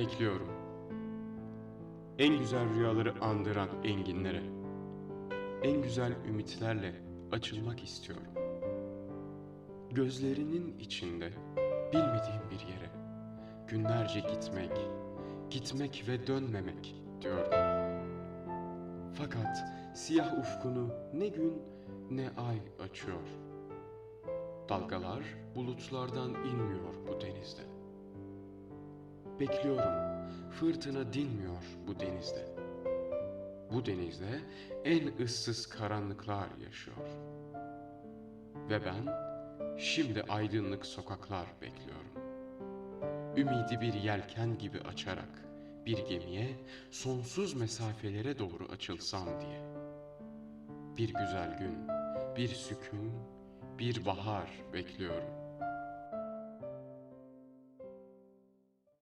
Bekliyorum. En güzel rüyaları andıran enginlere, en güzel ümitlerle açılmak istiyorum. Gözlerinin içinde bilmediğim bir yere günlerce gitmek, gitmek ve dönmemek diyorum. Fakat siyah ufkunu ne gün ne ay açıyor. Dalgalar bulutlardan inmiyor bu denizde. Bekliyorum. Fırtına dinmiyor bu denizde. Bu denizde en ıssız karanlıklar yaşıyor. Ve ben şimdi aydınlık sokaklar bekliyorum. Ümidi bir yelken gibi açarak bir gemiye sonsuz mesafelere doğru açılsam diye. Bir güzel gün, bir sükun, bir bahar bekliyorum.